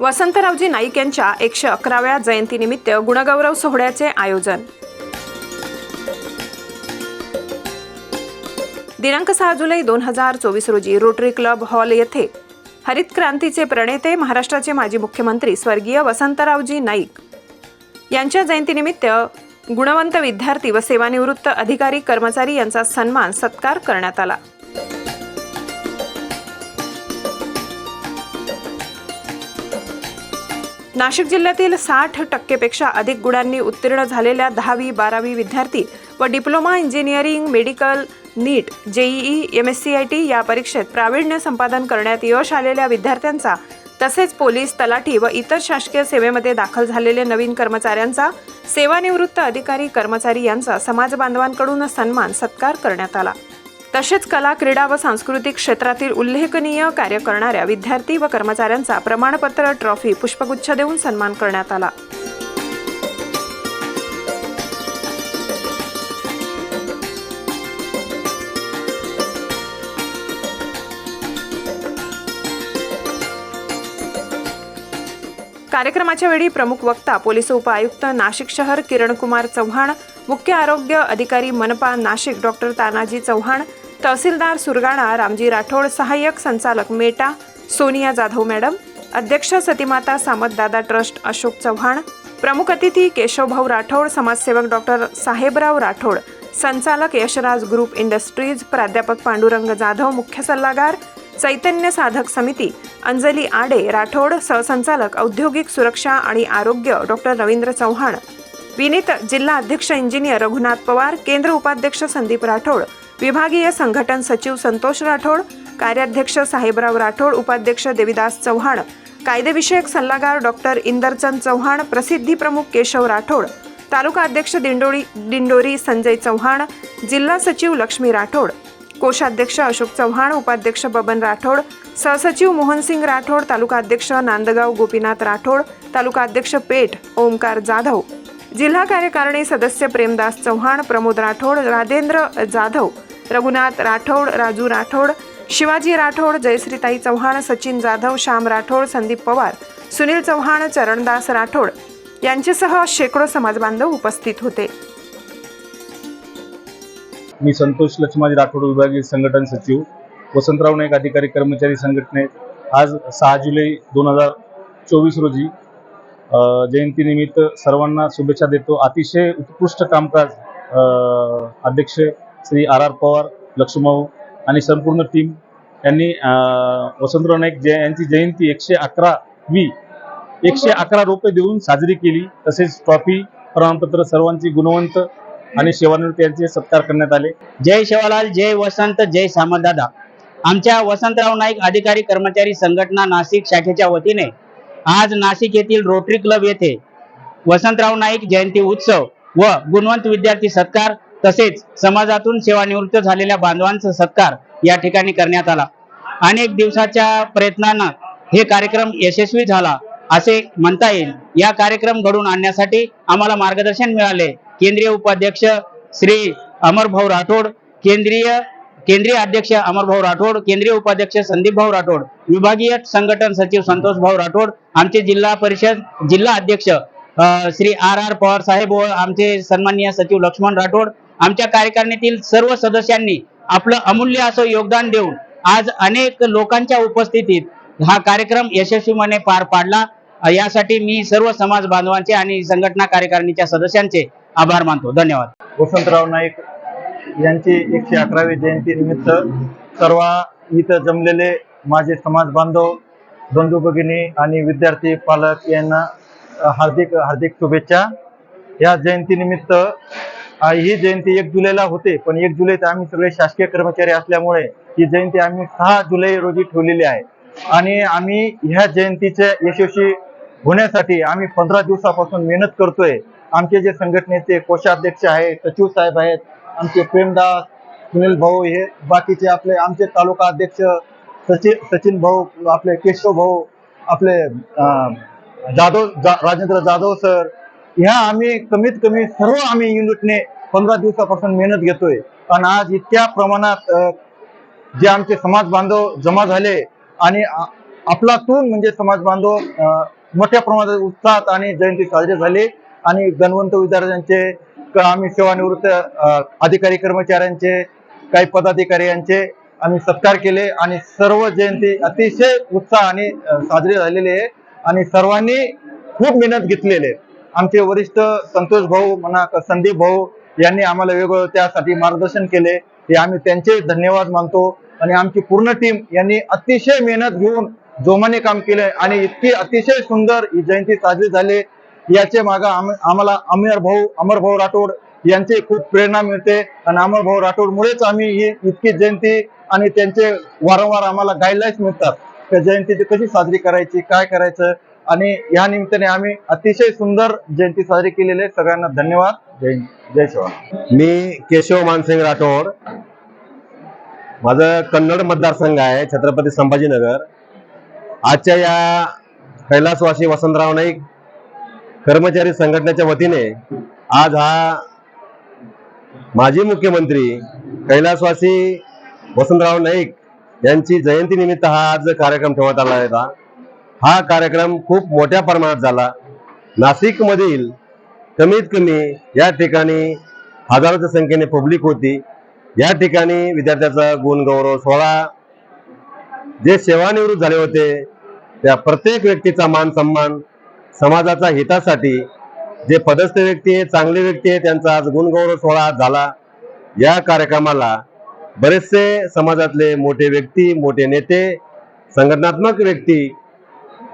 वसंतरावजी नाईक यांच्या एकशे अकराव्या जयंतीनिमित्त गुणगौरव सोहळ्याचे आयोजन. दिनांक सहा जुलै दोन हजार चोवीस रोजी रोटरी क्लब हॉल येथे हरित क्रांतीचे प्रणेते महाराष्ट्राचे माजी मुख्यमंत्री स्वर्गीय वसंतरावजी नाईक यांच्या जयंतीनिमित्त गुणवंत विद्यार्थी व सेवानिवृत्त अधिकारी कर्मचारी यांचा सन्मान सत्कार करण्यात आला. नाशिक जिल्ह्यातील साठ टक्केपेक्षा अधिक गुणांनी उत्तीर्ण झालेल्या दहावी बारावी विद्यार्थी व diploma engineering medical NEET JEE M S C I T या परीक्षेत प्रावीण्य संपादन करण्यात यश आलेल्या विद्यार्थ्यांचा तसेच पोलीस तलाठी व इतर शासकीय सेवेमध्ये दाखल झालेले नवीन कर्मचाऱ्यांचा सेवानिवृत्त अधिकारी कर्मचारी यांचा समाज बांधवांकडून सन्मान सत्कार करण्यात आला. तसेच कला क्रीडा व सांस्कृतिक क्षेत्रातील उल्लेखनीय कार्य करणाऱ्या विद्यार्थी व कर्मचाऱ्यांचा प्रमाणपत्र ट्रॉफी पुष्पगुच्छ देऊन सन्मान करण्यात आला. कार्यक्रमाच्या वेळी प्रमुख वक्ता पोलीस उपआयुक्त नाशिक शहर किरणकुमार चव्हाण मुख्य आरोग्य अधिकारी मनपा नाशिक डॉक्टर तानाजी चव्हाण तहसीलदार सुरगाणा रामजी राठोड सहाय्यक संचालक मेटा सोनिया जाधव मॅडम अध्यक्ष सतीमाता सामतदादा ट्रस्ट अशोक चव्हाण प्रमुख अतिथी केशवभाऊ राठोड समाजसेवक डॉक्टर साहेबराव राठोड संचालक यशराज ग्रुप इंडस्ट्रीज प्राध्यापक पांडुरंग जाधव मुख्य सल्लागार चैतन्य साधक समिती अंजली आडे राठोड सहसंचालक औद्योगिक सुरक्षा आणि आरोग्य डॉक्टर रवींद्र चव्हाण. विनीत जिल्हा अध्यक्ष इंजिनियर रघुनाथ पवार केंद्र उपाध्यक्ष संदीप राठोड विभागीय संघटन सचिव संतोष राठोड कार्याध्यक्ष साहेबराव राठोड उपाध्यक्ष देविदास चव्हाण कायदेविषयक सल्लागार डॉक्टर इंदरचंद चव्हाण प्रसिद्धी प्रमुख केशव राठोड तालुका अध्यक्ष दिंडोरी दिंडोरी संजय चव्हाण जिल्हा सचिव लक्ष्मी राठोड. कोषाध्यक्ष अशोक चव्हाण उपाध्यक्ष बबन राठोड सहसचिव मोहनसिंग राठोड तालुका अध्यक्ष नांदगाव गोपीनाथ राठोड तालुका अध्यक्ष पेठ ओमकार जाधव. जिल्हा कार्यकारिणी सदस्य प्रेमदास चव्हाण प्रमोद राठोड राजेंद्र जाधव रघुनाथ राठोड राजू राठोड शिवाजी राठोड जयश्रीताई चव्हाण सचिन जाधव श्याम राठोड संदीप पवार सुनील चव्हाण चरणदास राठोड यांच्यासह शेकडो समाजबांधव उपस्थित होते. मी संतोष लक्ष्माजी राठोड विभागीय संघटन सचिव वसंतराव नाईक अधिकारी कर्मचारी संघटनेत आज सहा जुलै दोन हजार चोवीस रोजी जयंतीनिमित्त सर्वांना शुभेच्छा देतो. अतिशय उत्कृष्ट कामकाज अध्यक्ष श्री आर आर पवार लक्ष्मभाऊ आणि संपूर्ण टीम यांनी वसंतराव नाईक जय यांची जयंती एकशे अकरा वी एकशे अकरा रोपे देऊन साजरी केली. तसेच ट्रॉफी प्रमाणपत्र सर्वांची गुणवंत आणि सेवानिवृत्त यांचे सत्कार करण्यात आले. जय शिवालाल जय वसंत जय सामदादा आमच्या वसंतराव नाईक अधिकारी कर्मचारी संघटना नाशिक शाखेच्या वतीने आज नाशिक येथील रोटरी क्लब येथे वसंतराव नाईक जयंती उत्सव व गुणवंत विद्यार्थी सत्कार तसेच समाजातून सेवानिवृत्त झालेल्या बांधवांचा सत्कार या ठिकाणी करण्यात आला. अनेक दिवसाच्या प्रयत्नांना हे कार्यक्रम यशस्वी झाला असे म्हणता येईल. या कार्यक्रम घडून आणण्यासाठी आम्हाला मार्गदर्शन मिळाले. केंद्रीय उपाध्यक्ष श्री अमरभाऊ राठोड केंद्रीय केंद्रीय अध्यक्ष अमरभाऊ राठोड केंद्रीय उपाध्यक्ष संदीप भाऊ राठोड विभागीय संघटन सचिव संतोष भाऊ राठोड आमचे जिल्हा परिषद जिल्हा अध्यक्ष श्री आर आर पवार साहेब व आमचे सन्माननीय सचिव लक्ष्मण राठोड आमच्या कार्यकारिणीतील सर्व सदस्यांनी आपलं अमूल्य असं योगदान देऊन आज अनेक लोकांच्या उपस्थितीत हा कार्यक्रम यशस्वीपणे पार पाडला. यासाठी मी सर्व समाज बांधवांचे आणि संघटना कार्यकारिणीच्या सदस्यांचे आभार मानतो. धन्यवाद. वसंतराव नाईक यांची एकशे अकरावी जयंती निमित्त सर्व इथं जमलेले माझे समाज बांधव बंधू भगिनी आणि विद्यार्थी पालक यांना हार्दिक हार्दिक शुभेच्छा. या जयंतीनिमित्त ही जयंती एक जुलैला होते पण एक जुलै तर आम्ही सगळे शासकीय कर्मचारी असल्यामुळे ही जयंती आम्ही सहा जुलै रोजी ठेवलेली आहे. आणि आम्ही ह्या जयंतीच्या यशस्वी होण्यासाठी आम्ही पंधरा दिवसापासून मेहनत करतोय. आमचे जे संघटनेचे कोषाध्यक्ष आहेत सचिव साहेब आहेत आमचे प्रेमदास सुनील भाऊ हे बाकीचे आपले आमचे तालुका अध्यक्ष सचिन सचिन भाऊ आपले केशव भाऊ आपले जाधव जा- राजेंद्र जाधव सर ह्या आम्ही कमीत कमी सर्व आम्ही युनिटने पंधरा दिवसापासून मेहनत घेतोय. आणि आज इतक्या प्रमाणात जे आमचे समाज बांधव जमा झाले आणि आपला आपलातून म्हणजे समाज बांधव मोठ्या प्रमाणात उत्साहात आणि जयंती साजरी झाली. आणि गणवंत विद्यार्थ्यांचे क- आम्ही सेवानिवृत्त अधिकारी कर्मचाऱ्यांचे काही पदाधिकारी यांचे आम्ही सत्कार केले आणि सर्व जयंती अतिशय उत्साहाने साजरी झालेली आहे आणि सर्वांनी खूप मेहनत घेतलेले आहे. आमचे वरिष्ठ संतोष भाऊ म्हणा का संदीप भाऊ यांनी आम्हाला वेगवेगळं त्यासाठी मार्गदर्शन केले. हे आम्ही त्यांचे धन्यवाद मानतो आणि आमची पूर्ण टीम यांनी अतिशय मेहनत घेऊन जोमाने काम केले आणि इतकी अतिशय सुंदर ही जयंती साजरी झाली. याचे माग आम्हाला अमर भाऊ अमर भाऊ राठोड यांचे खूप प्रेरणा मिळते. आणि अमर भाऊ राठोड मुळेच आम्ही ही इतकी जयंती आणि त्यांचे वारंवार आम्हाला गाईडलाईन्स मिळतात. त्या जयंतीची कशी साजरी करायची काय करायचं? आणि या निमित्ताने आम्ही अतिशय सुंदर जयंती साजरी केलेली आहे. सगळ्यांना धन्यवाद. जय जय शिवराय मी केशव मानसिंग राठोड. माझं कन्नड मतदारसंघ आहे छत्रपती संभाजीनगर. आजच्या या कैलासवासी वसंतराव नाईक कर्मचारी संघटनेच्या वतीने आज हा माजी मुख्यमंत्री कैलासवासी वसंतराव नाईक यांची जयंती निमित्त हा आज कार्यक्रम ठेवण्यात आला होता हा कार्यक्रम खूप मोठ्या प्रमाणात झाला. नाशिक मधील कमीत कमी या ठिकाणी हजारोच्या संख्येने पब्लिक होती. या ठिकाणी विद्यार्थ्याचा गुणगौरव सोहळा जे सेवानिवृत्त झाले होते त्या प्रत्येक व्यक्तीचा मान सन्मान समाजाच्या हितासाठी जे पदस्थ व्यक्ती आहे चांगले व्यक्ती आहे त्यांचा आज गुणगौरव सोहळा झाला. या कार्यक्रमाला बरेचसे समाजातले मोठे व्यक्ती मोठे नेते संघटनात्मक व्यक्ती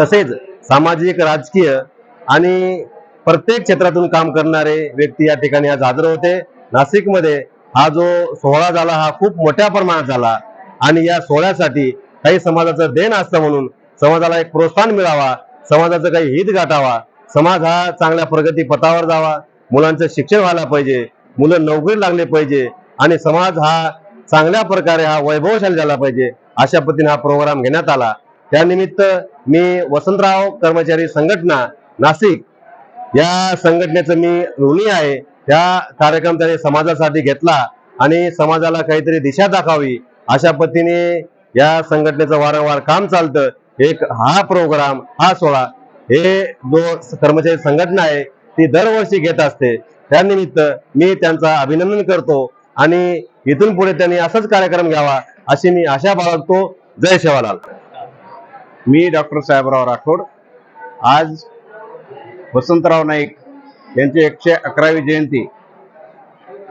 तसेच सामाजिक राजकीय आणि प्रत्येक क्षेत्रातून काम करणारे व्यक्ती या ठिकाणी आज हजर होते. नाशिकमध्ये हा जो सोहळा झाला हा खूप मोठ्या प्रमाणात झाला आणि या सोहळ्यासाठी काही समाजाचं देण असतं म्हणून समाजाला एक प्रोत्साहन मिळावा समाजाचं काही हित गाठावा समाज हा चांगल्या प्रगती पथावर जावा मुलांचं शिक्षण व्हायला पाहिजे मुलं नोकरी लागले पाहिजे आणि समाज हा चांगल्या प्रकारे हा वैभवशाली झाला पाहिजे अशा पद्धतीने हा प्रोग्राम घेण्यात आला. त्यानिमित्त मी वसंतराव कर्मचारी संघटना नाशिक या संघटनेचं मी ऋणी आहे. त्या कार्यक्रम त्याने समाजासाठी घेतला आणि समाजाला काहीतरी दिशा दाखवावी अशा पद्धतीने या संघटनेचं वारंवार काम चालतं. एक हा प्रोग्राम हा सोहळा हे जो कर्मचारी संघटना आहे ती दरवर्षी घेत असते. त्यानिमित्त मी त्यांचा अभिनंदन करतो आणि इथून पुढे त्यांनी असाच कार्यक्रम घ्यावा अशी मी आशा बाळगतो. जय शेवालाल. मी डॉक्टर साहेबराव राठोड. आज वसंतराव नाईक यांची एकशे अकरावी जयंती.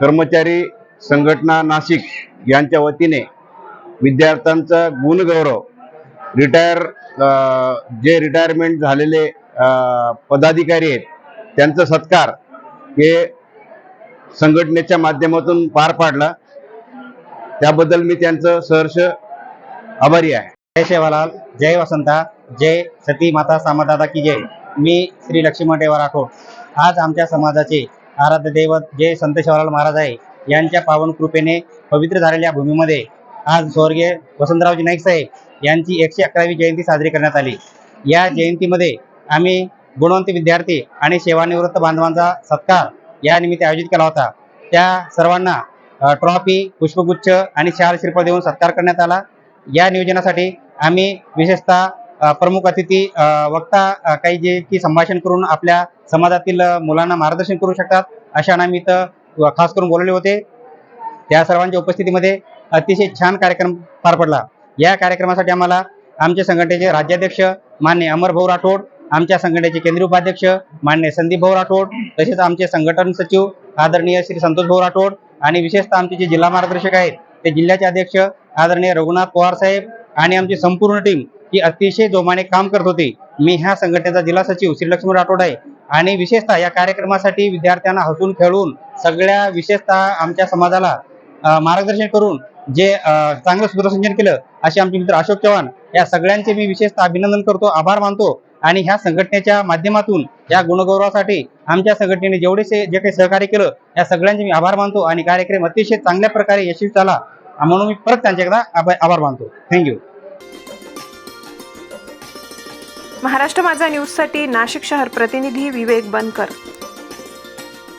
कर्मचारी संघटना नाशिक यांच्या वतीने विद्यार्थ्यांचा गुणगौरव रिटायर जे रिटायरमेंट झालेले पदाधिकारी आहेत त्यांचा सत्कार हे संघटनेच्या माध्यमातून पार पाडला. त्याबद्दल मी त्यांचं सहर्ष आभारी आहे. जय शेवालाल जय वसंता जय सती माता सामादादा की जय. मी श्री लक्ष्मण देवा राठोड. आज आमच्या समाजाचे आराध्य दैवत जय संत शिवालाल महाराज आहे यांच्या पावन कृपेने पवित्र झालेल्या भूमीमध्ये आज स्वर्गीय वसंतरावजी नाईक साहेब यांची एकशे अकरावी जयंती साजरी करण्यात आली. या जयंतीमध्ये आम्ही गुणवंत विद्यार्थी आणि सेवानिवृत्त बांधवांचा सत्कार या निमित्त आयोजित केला होता. त्या सर्वांना ट्रॉफी पुष्पगुच्छ आणि शाल श्रीफळ देऊन सत्कार करण्यात आला. या नियोजनासाठी आम्ही विशेषतः प्रमुख अतिथी वक्ता काही जे की संभाषण करून आपल्या समाजातील मुलांना मार्गदर्शन करू शकतात अशा नामी खास करून बोलवले होते. त्या सर्वांच्या उपस्थितीमध्ये अतिशय छान कार्यक्रम पार पडला. या कार्यक्रमासाठी आम्हाला आमच्या संघटनेचे राज्याध्यक्ष मान्य अमर भाऊ राठोड आमच्या संघटनेचे केंद्रीय उपाध्यक्ष मान्य संदीप भाऊ राठोड तसेच आमचे संघटन सचिव आदरणीय श्री संतोष भाऊ राठोड आणि विशेषतः आमचे जे जिल्हा मार्गदर्शक आहेत ते जिल्ह्याचे अध्यक्ष आदरणीय रघुनाथ पवार साहेब आणि आमची संपूर्ण टीम ही अतिशय जोमाने काम करत होती. मी ह्या संघटनेचा जिल्हा सचिव श्री लक्ष्मण राठोड आहे आणि विशेषतः या कार्यक्रमासाठी विद्यार्थ्यांना हसून खेळून सगळ्या विशेषतः आमच्या समाजाला मार्गदर्शन करून जे चांगलं सूत्रसंचन केलं असे आमचे मित्र अशोक चव्हाण या सगळ्यांचे मी विशेषतः अभिनंदन करतो आभार मानतो. आणि ह्या संघटनेच्या माध्यमातून या गुणगौरवासाठी आमच्या संघटनेने जेवढेसे जे काही सहकार्य केलं या सगळ्यांचे मी आभार मानतो आणि कार्यक्रम अतिशय चांगल्या प्रकारे यशस्वी झाला म्हणून मी परत त्यांच्याकडे आभा- आभार मानतो. थँक्यू महाराष्ट्र माझा न्यूजसाठी नाशिक शहर प्रतिनिधी विवेक बनकर.